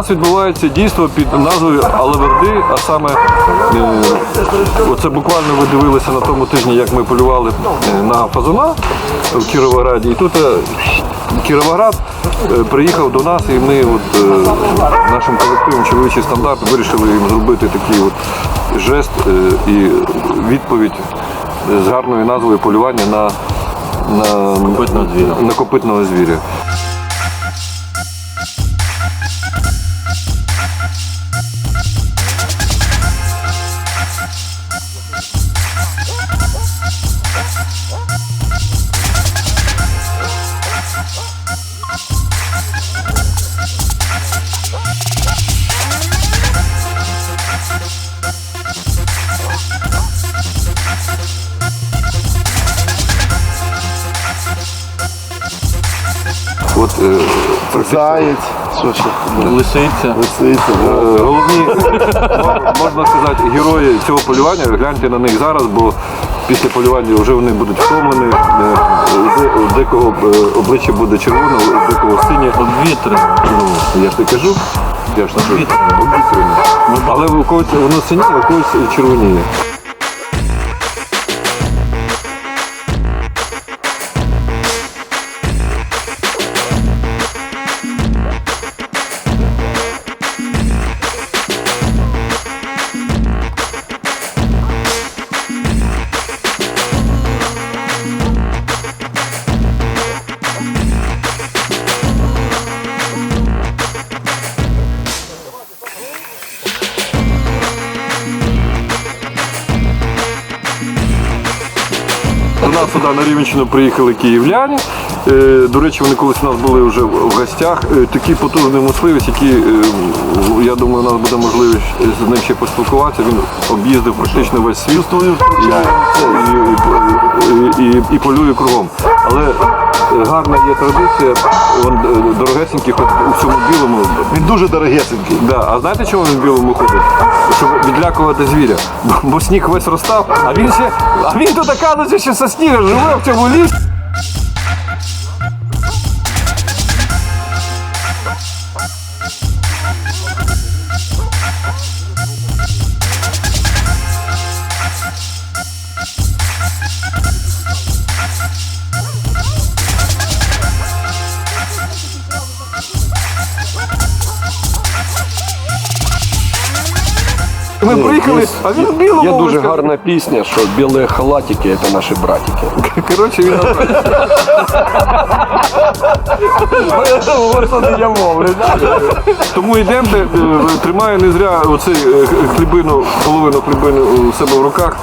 нас відбувається дійство під назвою Алаверди, а саме е, оце буквально ви дивилися на тому тижні, як ми полювали е, на фазуна в Кіровограді. І тут е, Кіровоград приїхав до нас, і ми от, нашим колективом чоловічий стандарт вирішили їм зробити такий от жест і відповідь з гарною назвою полювання на, на, звіря. на копитного звіря. Заєць, що ще? Лисиця. Лисиця. Е, Головні, можна сказати, герої цього полювання, гляньте на них зараз, бо після полювання вже вони будуть втомлені, е, у де- у декого е, обличчя буде червоне, у декого синє. Обвітрено. Я ж не кажу, я ж не кажу. Обвітряне. Але у когось воно синіє, а у когось червоніє. На Рівенщину приїхали київляні. Е, До речі, вони колись у нас були вже в гостях. Такі Такий потужний мисливець, який, е, я думаю, у нас буде можливість з ним ще поспілкуватися. Він об'їздив практично весь світ і, і, і, і, і полює кругом. Але е, гарна є традиція, он, е, дорогесенький, ходить у всьому білому. Він дуже дорогесенький. Да. А знаєте, чому він в білому ходить? Щоб відлякувати звіря. Бо, бо сніг весь розстав, а він ще. А він тут оказується, що со сніга живе в цьому лісі. Ми а він білому. Є дуже гарна пісня, що білі халатики це наші братики. Коротше, він Тому йдемте, е, тримаю не зря оцей е, хлібину, половину хлібини у себе в руках,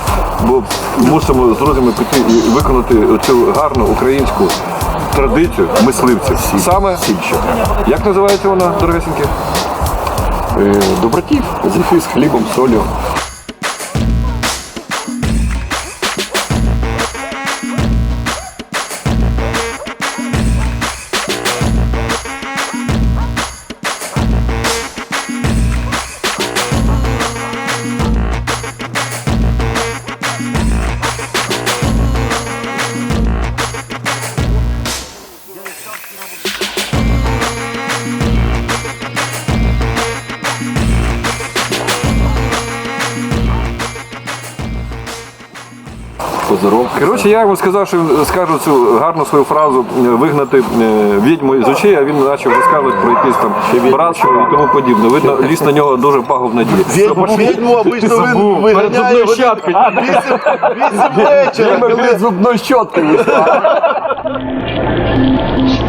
бо мусимо з друзями піти і виконати цю гарну українську традицію мисливців. Саме сільча. Як називається вона, дорогесеньки? Е, Добротів, зефі з хлібом, солью. Коротше, я йому сказав, що він скаже цю гарну свою фразу е, вигнати е, відьму з очей, а він почав розказувати про якийсь там братство і тому подібне. Видно, ліс на нього дуже пагуб надії. Відьму, відьму обично він виганяє в вісім вісім вечора. Перед зубною щоткою.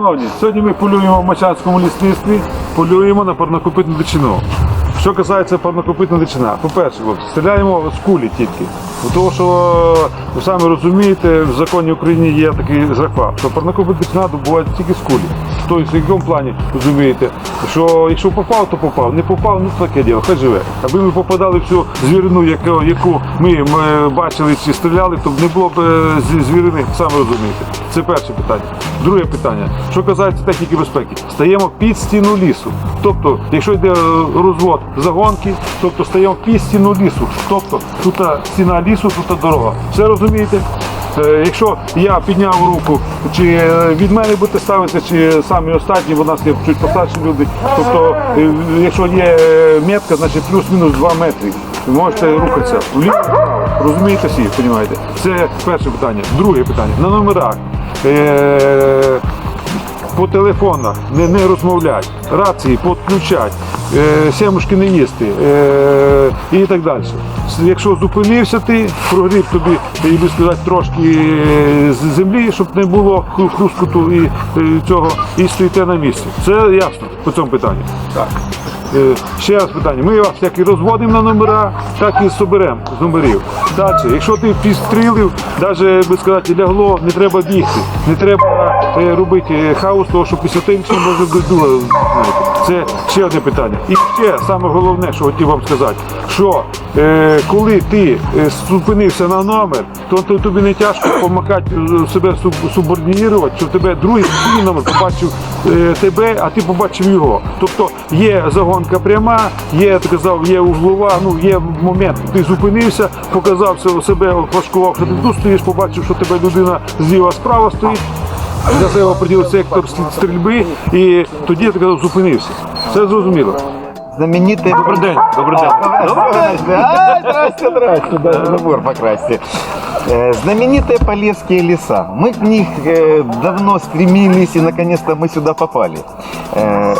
Шановні, сьогодні ми полюємо в Мачанському лісництві, полюємо на парнокопитну дичину. Що касається парнокопитна дичина, по-перше, стріляємо з кулі тільки. Тому що, ви самі розумієте, в законі України є такий захват, що парнокопитна дичина добувається тільки з кулі. Тобто, в якому плані розумієте, що якщо попав, то попав, не попав, ну таке діло, хай живе. Аби ми попадали в цю звірину, яку, яку ми, бачили чи стріляли, то б не було б е, звірини, саме розумієте. Це перше питання. Друге питання. Що казається техніки безпеки, стаємо під стіну лісу. Тобто, якщо йде е, розвод загонки, тобто стаємо під стіну лісу. Тобто тут е, стіна лісу, тут дорога. Все розумієте? Е, Якщо я підняв руку, чи е, від мене будете ставити, чи самі останні, бо у нас є чуть постарші люди. Тобто, е, якщо є метка, значить плюс-мінус 2 метри. Ви можете рухатися вліво. Розумієте всі, розумієте? Це перше питання. Друге питання. На номерах. По телефонах не, не розмовлять, рації підключать, семушки не їсти е, і так далі. Якщо зупинився ти, прогріб тобі, і би сказати, трошки е, з землі, щоб не було хру- хрускоту і е, цього, і стоїте на місці. Це ясно по цьому питанню. Так. Е, Ще раз питання. Ми вас як і розводимо на номера, так і соберемо з номерів. Далі, якщо ти підстрілив, навіть би сказати, лягло, не треба бігти, не треба е, робити е, хаос, тому що після тим може бути друге. Це ще одне питання. І ще саме головне, що хотів вам сказати, що е, коли ти е, зупинився на номер, то, то тобі не тяжко помакати е, себе суб- субординувати, щоб тебе другий номер побачив е, тебе, а ти побачив його. Тобто є загонка пряма, є так казав, є узлова, ну є момент, ти зупинився, показав се- себе, флажкував, що ти тут стоїш, побачив, що тебе людина зліва справа стоїть. Для себе оприділив сектор стрільби і тоді я так казав, зупинився. Все зрозуміло. Знаменитый... Добрий день, добрий день. Здрасте, день. здрасте, здрасте, забор покрасьте. Э, Знаменитые Полесские леса. Мы к них э, давно стремились, и наконец-то мы сюда попали. Э,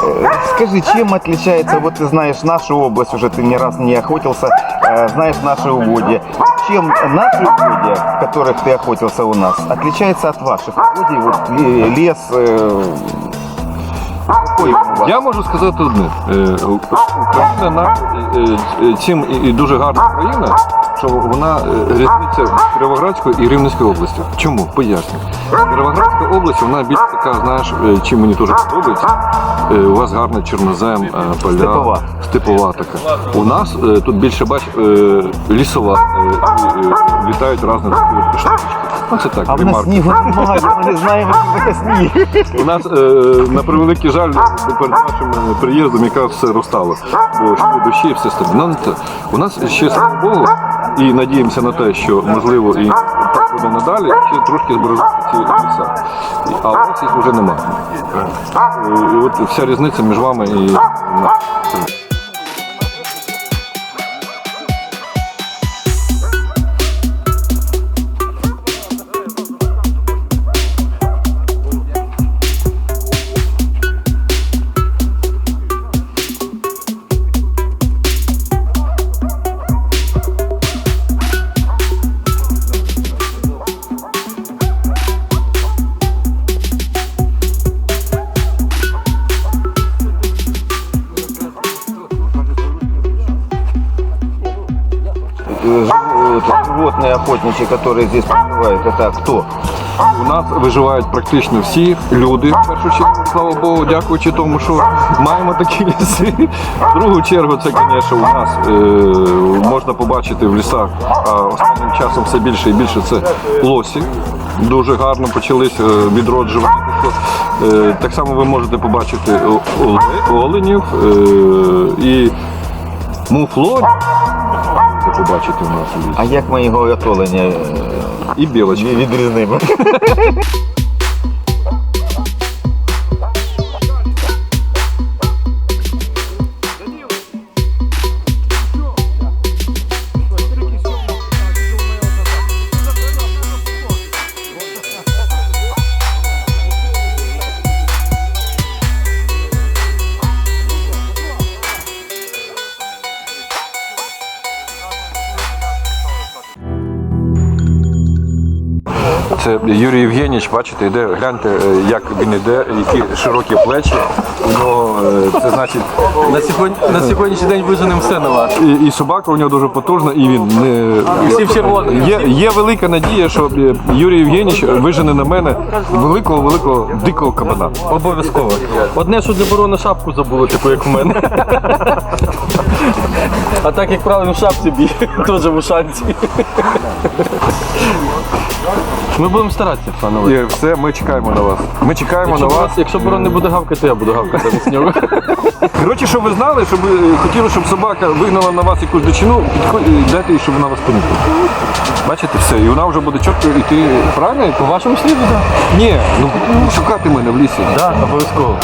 Скажи, чем отличается, вот ты знаешь нашу область, уже ты не раз не охотился, э, знаешь наши угодья. Чем наши угодья, в которых ты охотился у нас, отличается от ваших угодий? Вот ле- лес... э, Какой он у вас? Я можу сказати одне. Е, Україна на е, е, цим і- і дуже гарна країна, що вона е, різниця Кіровоградської і Рівненської області. Чому? Поясню. Кіровоградська область, вона більш така, знаєш, е, чим мені дуже подобається. Е, У вас гарний чорнозем, поля, Степова. степова така. У нас тут більше бач лісова, літають різні штучки. Ну це так, А в нас ремарка. снігу немає, ми не знаємо, що таке сніг. У нас е, на превеликий жаль перед нашим приїздом якраз все розстало. Бо дощі і все стало. Ну. У нас ще слава Богу, і надіємося на те, що можливо і так буде надалі, ще трошки збережуться ці. І- А у нас їх вже немає. Е, от вся різниця між вами і нами. Животные охотничьи, которые здесь проживают, это кто? У нас виживають практично всі люди. В першу чергу, слава Богу, дякуючи тому, що маємо такі ліси. В другу чергу, це, звісно, у нас е, можна побачити в лісах, а останнім часом все більше і більше це лосі. Дуже гарно почались е, відроджувати. Е, так само ви можете побачити о- оле- оленів е, і муфлонів. Можете побачити у нас. А як ми його отолення е, І білочки. відрізнимо? Це Це Юрій Євгенійович, бачите, йде, гляньте, е, як він йде, які широкі плечі. У нього е, це значить. На, сьогодні, на сьогоднішній день виженемо все на вас. І, і собака у нього дуже потужна, і він не І всі в. Є, є велика надія, що е, Юрій Євгенійович вижене на мене великого, великого дикого кабана. Обов'язково. Одне, що заборонено шапку забули, таку як у мене. А так як правильно в шапці бій, теж в ушанці. Ми будемо старатися, панове. І все, ми чекаємо на вас. Ми чекаємо Якщо, на вас. вас. якщо Борон не буде гавкати, то я буду гавкати з нього. Коротше, щоб ви знали, щоб ви хотіли, щоб собака вигнала на вас якусь дичину, підходь, дайте їй, щоб вона вас помітила. Бачите, все, і вона вже буде чітко йти правильно? По вашому сліду, так? Ні, ну шукати мене в лісі. Так, обов'язково.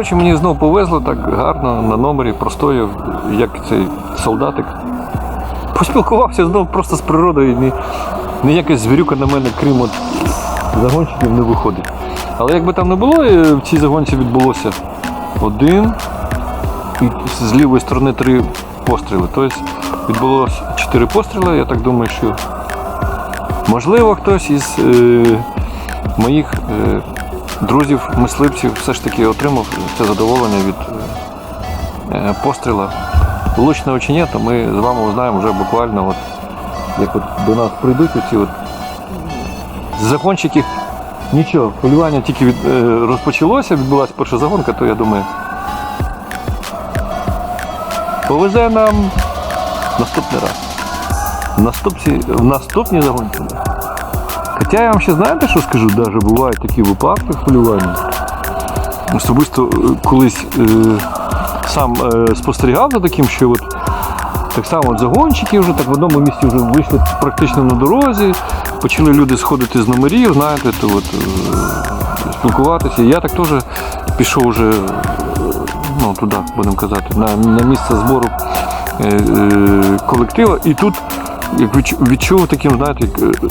Коротше, мені знову повезло так гарно на номері простояв, як цей солдатик. Поспілкувався знову просто з природою. Ні, ніяка звірюка на мене, крім от загонщиків, не виходить. Але якби там не було, е, в цій загонці відбулося один і з лівої сторони три постріли. Тобто відбулося чотири постріли. Я так думаю, що можливо хтось із е, моїх е, друзів, мисливців, все ж таки отримав це задоволення від е, постріла. Влучного чи ні, то ми з вами узнаємо вже буквально, от, як от до нас прийдуть оці от загонщики. Нічого, полювання тільки від, е, розпочалося, відбулася перша загонка, то я думаю. Повезе нам наступний раз. В наступній загонці. Хоча я вам ще знаєте, що скажу, навіть бувають такі випадки в полюванні. Особисто е, колись е, сам е, спостерігав за таким, що от так само от загонщики вже так в одному місці вже вийшли практично на дорозі, почали люди сходити з номерів, знаєте, то от, е, спілкуватися. Я так теж пішов вже е, ну, туди, будемо казати, на, на місце збору е, е, колектива. І тут як відчув таким, знаєте, як, е,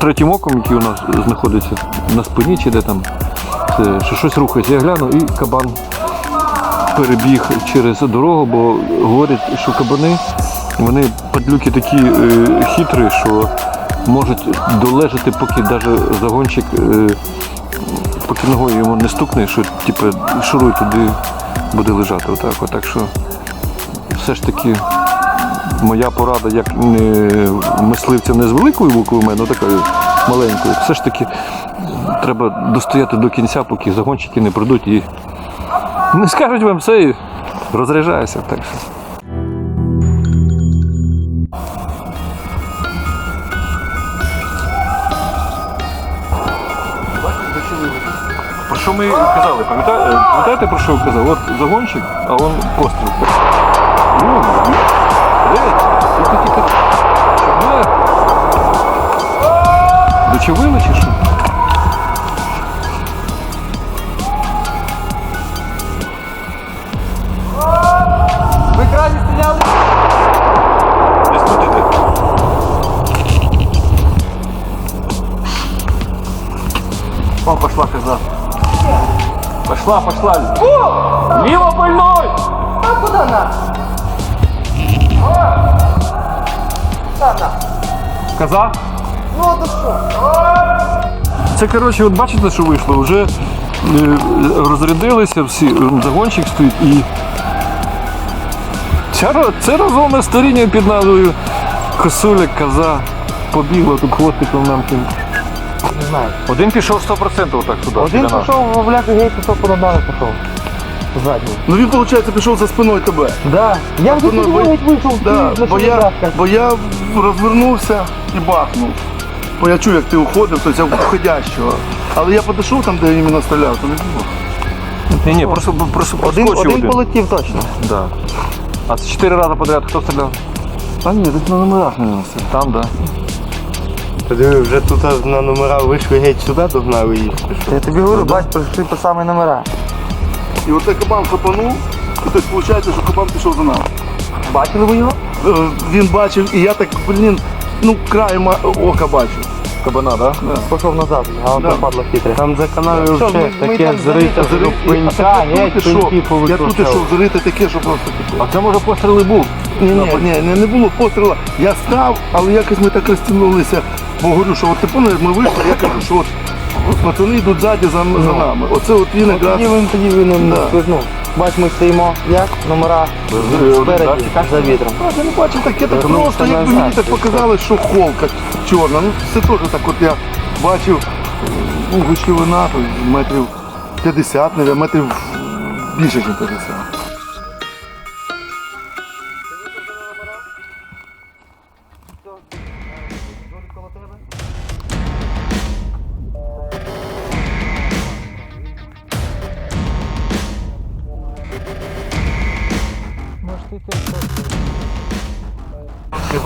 третім оком, який у нас знаходиться на спині чи де там, це, що щось рухається. Я гляну і кабан перебіг через дорогу, бо говорять, що кабани, вони падлюки такі е, хитрі, що можуть долежати, поки навіть загонщик, е, поки ногою йому не стукне, що типу, шуруй туди буде лежати. Отак, от. так що все ж таки моя порада як мисливця не з великою буквою, мене, ну такою маленькою, все ж таки треба достояти до кінця, поки загонщики не прийдуть і не скажуть вам все і розряджаюся. Так що. Про що ми казали? Пам'ятаєте, про що я казав? От загонщик, а он постріл. Ну, дивіться, тільки тільки. Чорне. Дочевили чи що? Ви крайні стріляли? Десь тут іде. О, пошла коза. Пошла, пошла. О! Ліво больной! А куда она? Коза? Це коротше, от бачите, що вийшло? Вже е, розрядилися всі, загончик стоїть і. Ця, це разом старіння під назвою Косуля, коза. Побігла тут хвостиком нам тим. Не знаю. Один пішов 100% отак сюди. Один біля нас. пішов в бляху геть, пішов по ногах пішов. Задній. Ну він, виходить, пішов за спиною тебе. Да. Я вже Ну, тоді бо- вийшов Да, на бо, я, бо я розвернувся і бахнув. Бо я чув, як ти уходив, тобто я входящого. Але я підійшов там, де іменно стріляв, то не було. Ні, ні, просто, просто Один, проскочив один полетів точно. Да. А це чотири рази подряд хто стріляв? А ні, десь на номерах не все. Там, да. Подиви, вже тут на номера вийшли геть сюди, догнали їх. Я тобі говорю, бач, прийшли по самі номера. І оце кабан хапанув, і тобто виходить, що кабан пішов за нами. Бачили ви його? Е, Він бачив, і я так, блін, ну краєм ока бачу. Кабана, да? Пішов назад, а он Да. пропадло хитре. Там за каналою Що, вже ми- ми таке там зрите, що пенька, я геть тут ішов, пеньки я тут повикручали. ішов зрити таке, що просто таке. А це може постріли був. Ні, ні, ні, не, не було постріла. Я став, але якось ми так розтягнулися. Бо говорю, що от ти пам'ятаєш, ми вийшли, я кажу, що от пацани йдуть ззаді за, за нами. Оце от він якраз. Тоді він тоді він Да. ну, Бач, ми стоїмо, як номера спереді, за вітром. А, я не бачив таке, так Ну, просто, як мені так показали, що холка чорна. Ну, це теж так от я бачив, ну, то метрів 50, навіть, метрів більше, ніж 50.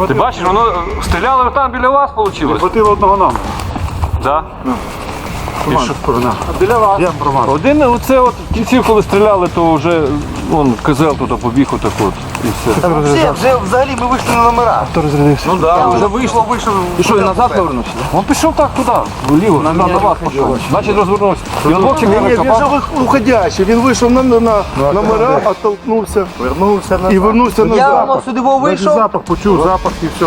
Ти бачиш, воно стріляло стріляли там біля вас вийшло. Хватило одного нам. Да? Інша сторона. Біля вас. Я промазав. Один оце от в кінці, коли стріляли, то вже вон козел туди побіг отак от. І все. Вже, вже взагалі ми вийшли на номера. Ну да, вже вийшло. І що, і назад повернувся? Він пішов так туди, вліво, на, на вас пішов. Значить розвернувся. Він хлопчик Ні, він же уходящий, він вийшов на, на, на номера, оттолкнувся, вернувся і вернувся Я назад. воно сюди Навіть вийшов. запах почув, запах і все.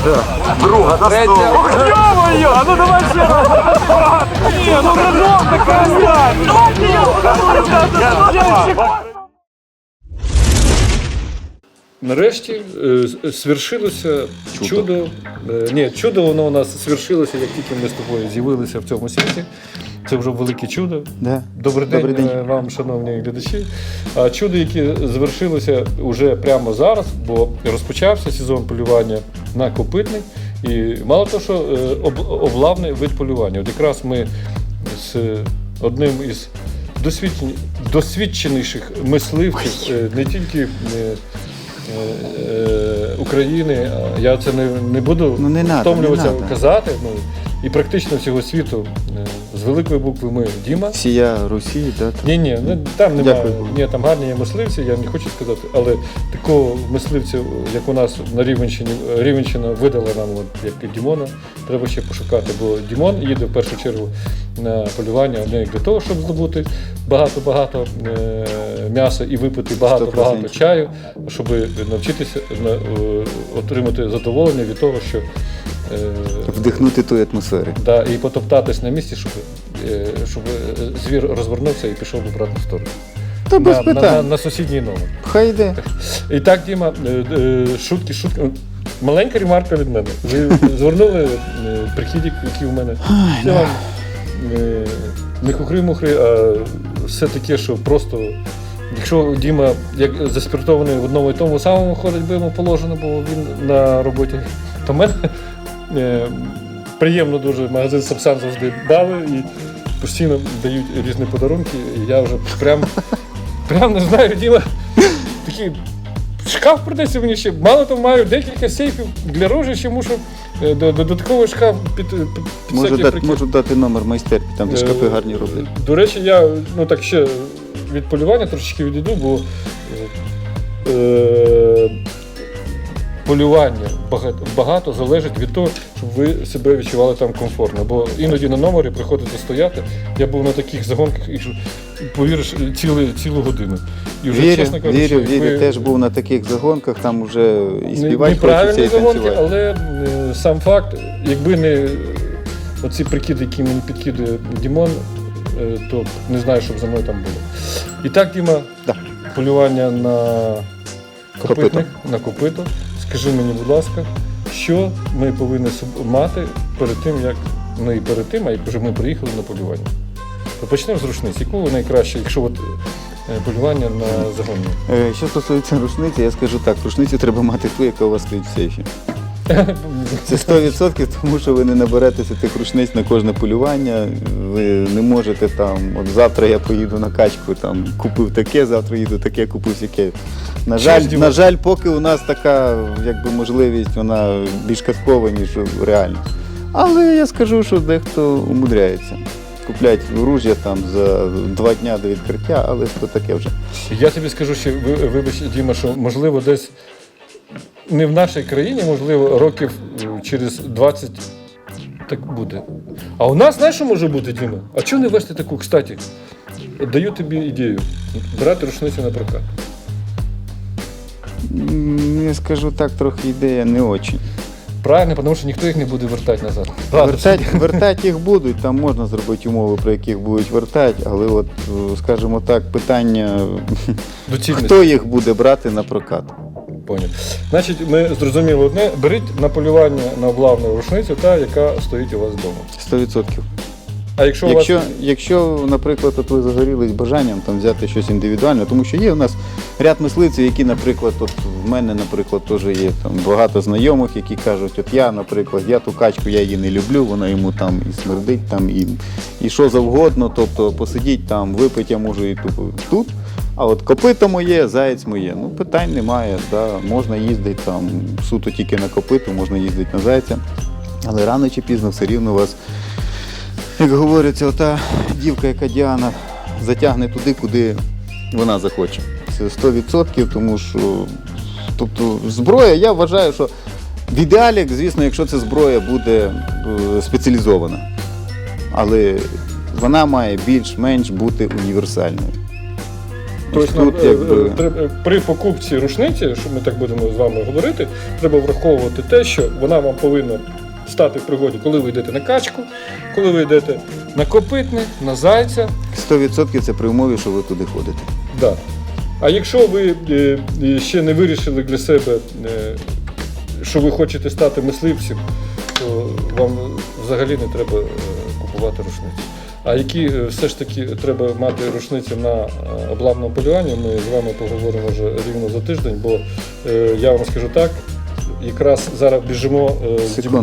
друга. Йо-моє, ну давай ще раз. Ні, ну разом така Нарешті е, свершилося свершилося чудо. Е, Ні, чудо воно у нас свершилося, як тільки ми з тобою з'явилися в цьому світі. Це вже велике чудо. Да. Добрий Добрий день. е, вам, шановні глядачі. Чудо, яке звершилося вже прямо зараз, бо розпочався сезон полювання на копитник. І мало того, що е, об- облавний вид полювання. От якраз ми з одним із досвідченіших мисливців е, не тільки. е, України, я це не, не буду Ну, не надо, не казати. Ну, і практично всього світу е, з великої букви ми Діма. Всія Росії, да? Ні, ні, ну, там немає. Ні, там гарні є мисливці, я не хочу сказати, але такого мисливця, як у нас на Рівенщині, Рівенщина видала нам, от, як і Дімона, треба ще пошукати, бо Дімон їде в першу чергу на полювання не для того, щоб здобути багато-багато е, м'яса і випити багато-багато 100%. чаю, щоб навчитися на- е, отримати задоволення від того, що Вдихнути тої атмосфери. Да, і потоптатись на місці, щоб, е, щоб е, звір розвернувся і пішов в обратну сторону. Та без на, на, на, на сусідній номер. Хай йде. І так, Діма, е, е, шутки, шутки. Маленька ремарка від мене. Ви звернули е, прихід, який у мене. Це вам е, не хухри-мухри, а все таке, що просто. Якщо Діма як заспіртований в одному і тому самому ходить, би йому положено, бо він на роботі, то мене е, приємно дуже магазин Сапсан завжди дали і постійно дають різні подарунки. І я вже прям, прям не знаю, Діма такий шкаф придеться мені ще. Мало того, маю декілька сейфів для рожі, ще мушу е, до- додатковий шкаф під, під, під Можу всякі дати, прикид. можу дати номер майстерки, там де шкафи Е, гарні роблять. До речі, я ну так ще від полювання трошечки відійду, бо е, е, полювання багато, багато залежить від того, щоб ви себе відчували там комфортно. Бо іноді на номері приходиться стояти. Я був на таких загонках і повіриш цілу, цілу годину. І вже, Вірю, чесно кажучи, вірю, вірю, ви- теж був на таких загонках, там вже і співати хочеться, і загонки, танцювати. але е, сам факт, якби не оці прикиди, які мені підкидує Дімон, е, то не знаю, що б за мною там було. І так, Діма, Да. полювання на копитник, на копито. Скажи мені, будь ласка, що ми повинні мати перед тим, як ну і перед тим, як вже ми приїхали на полювання. Почнемо з рушниці. Яку найкраще, якщо от е, полювання на загоні? Е, Що стосується рушниці, я скажу так, рушницю треба мати ту, яка у вас стоїть в сейфі. Це 100%, тому що ви не наберетеся тих рушниць на кожне полювання. Ви не можете там, от завтра я поїду на качку, там купив таке, завтра їду таке, купив таке. На жаль, на жаль, поки у нас така якби, можливість, вона більш казкова, ніж реально. Але я скажу, що дехто умудряється. Куплять оружя там за два дня до відкриття, але це таке вже. Я тобі скажу, що ви- вибач, Діма, що можливо десь не в нашій країні, можливо, років через 20 так буде. А у нас знаєш, що може бути, Діма? А чого не вести таку, кстати? Даю тобі ідею. Брати рушницю на прокат. Я скажу так, трохи ідея не очень. Правильно, тому що ніхто їх не буде вертати назад. Ладно, Вертать, вертать їх будуть, там можна зробити умови, про яких будуть вертати, але от, е, скажімо так, питання, доцільність. хто їх буде брати на прокат. Поняв. Значить, ми зрозуміли одне: беріть на полювання на облавну рушницю, та, яка стоїть у вас вдома. 100%. А якщо, Якщо, у вас якщо, наприклад, от ви загорілись бажанням там, взяти щось індивідуальне, тому що є у нас ряд мисливців, які, наприклад, от в мене, наприклад, теж є там багато знайомих, які кажуть, от я, наприклад, я ту качку, я її не люблю, вона йому там і смердить, там, і, і що завгодно, тобто посидіть там, випить я можу і тупо тут. А от копито моє, заєць моє, ну питань немає, да, можна їздити там суто тільки на копиту, можна їздити на зайця. Але рано чи пізно все рівно вас як говориться, ота дівка, яка Діана, затягне туди, куди вона захоче. Це 100%, тому що тобто, зброя, я вважаю, що в ідеалі, звісно, якщо ця зброя буде е, спеціалізована. Але вона має більш-менш бути універсальною. Тобто, тут, е, якби, е, при покупці рушниці, що ми так будемо з вами говорити, треба враховувати те, що вона вам повинна стати в пригоді, коли ви йдете на качку, коли ви йдете на копитник, на зайця. 100% це при умові, що ви туди ходите. Да. А якщо ви е, ще не вирішили для себе, е, що ви хочете стати мисливцем, то вам взагалі не треба е, купувати рушниці. А які е, все ж таки треба мати рушниці на е, облавному полюванні, ми з вами поговоримо вже рівно за тиждень, бо е, я вам скажу так, якраз зараз біжимо,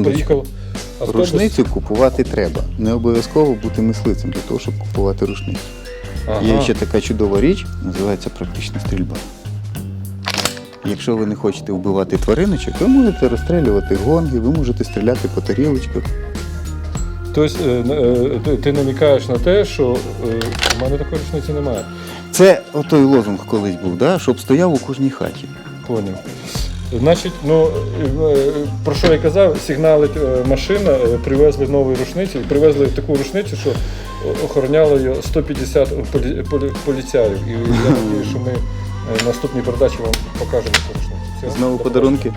поїхав автобус. Рушницю купувати треба. Не обов'язково бути мисливцем для того, щоб купувати рушницю. Ага. Є ще така чудова річ, називається практична стрільба. Якщо ви не хочете вбивати твариночок, ви можете розстрілювати гонги, ви можете стріляти по тарілочках. Тобто е, е, ти- намікаєш на те, що е, в мене такої рушниці немає. Це отой лозунг колись був, да? щоб стояв у кожній хаті. Поняв. Значить, ну про що я казав, сигналить машина, привезли нові рушниці, і привезли таку рушницю, що охороняло її 150 полі, полі, поліцаїв. І я надію, що ми наступній передачі вам покажемо цю рушницю. Знову подарунки.